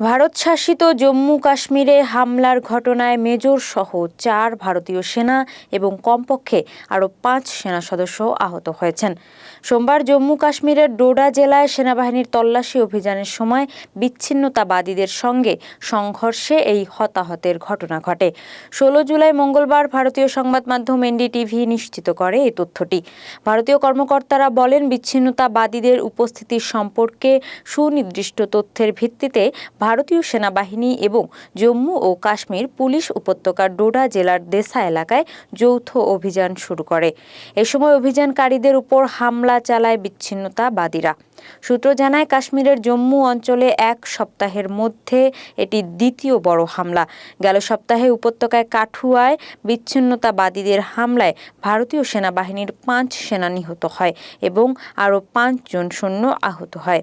ভারত শাসিত জম্মু কাশ্মীরে হামলার ঘটনায় মেজর সহ চার ভারতীয় সেনা এবং কমপক্ষে আরও পাঁচ সেনা সদস্য আহত হয়েছেন। সোমবার জম্মু কাশ্মীরের ডোডা জেলায় সেনাবাহিনীর তল্লাশি অভিযানের সময় বিচ্ছিন্নতাবাদীদের সঙ্গে সংঘর্ষে এই হতাহতের ঘটনা ঘটে। ষোলো জুলাই মঙ্গলবার ভারতীয় সংবাদ মাধ্যম এনডিটিভি নিশ্চিত করে এই তথ্যটি। ভারতীয় কর্মকর্তারা বলেন, বিচ্ছিন্নতাবাদীদের উপস্থিতির সম্পর্কে সুনির্দিষ্ট তথ্যের ভিত্তিতে ভারতীয় সেনাবাহিনী এবং জম্মু ও কাশ্মীর পুলিশ উপত্যকার ডোডা জেলার দেসা এলাকায় যৌথ অভিযান শুরু করে। এ সময় অভিযানকারীদের উপর হামলা চালায় বিচ্ছিন্নতাবাদীরা। সূত্র জানায়, কাশ্মীরের জম্মু অঞ্চলে এক সপ্তাহের মধ্যে এটি দ্বিতীয় বড় হামলা। গেল সপ্তাহে উপত্যকায় কাঠুয়ায় বিচ্ছিন্নতাবাদীদের হামলায় ভারতীয় সেনাবাহিনীর পাঁচ সেনা নিহত হয় এবং আরও পাঁচজন সৈন্য আহত হয়।